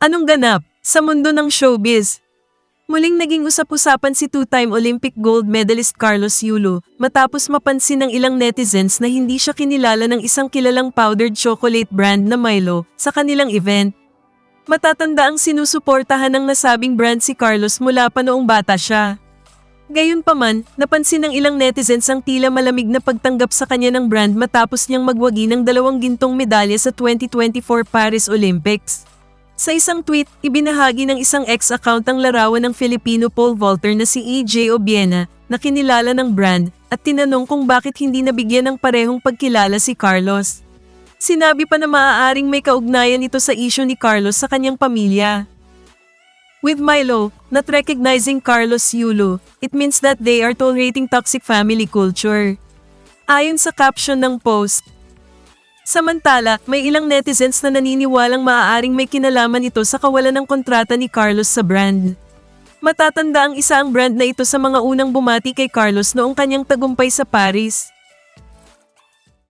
Anong ganap sa mundo ng showbiz? Muling naging usap-usapan si two-time Olympic gold medalist Carlos Yulo matapos mapansin ng ilang netizens na hindi siya kinilala ng isang kilalang powdered chocolate brand na Milo sa kanilang event. Matatanda ang sinusuportahan ng nasabing brand si Carlos mula pa noong bata siya. Gayunpaman, napansin ng ilang netizens ang tila malamig na pagtanggap sa kanya ng brand matapos niyang magwagi ng dalawang gintong medalya sa 2024 Paris Olympics. Sa isang tweet, ibinahagi ng isang ex-account ang larawan ng Filipino pole vaulter na si EJ Obiena na kinilala ng brand at tinanong kung bakit hindi nabigyan ng parehong pagkilala si Carlos. Sinabi pa na maaaring may kaugnayan ito sa isyu ni Carlos sa kanyang pamilya. With Milo, not recognizing Carlos Yulo, it means that they are tolerating toxic family culture. Ayon sa caption ng post, Samantala, may ilang netizens na naniniwalang maaaring may kinalaman ito sa kawalan ng kontrata ni Carlos sa brand. Matatanda ang isa ang brand na ito sa mga unang bumati kay Carlos noong kanyang tagumpay sa Paris.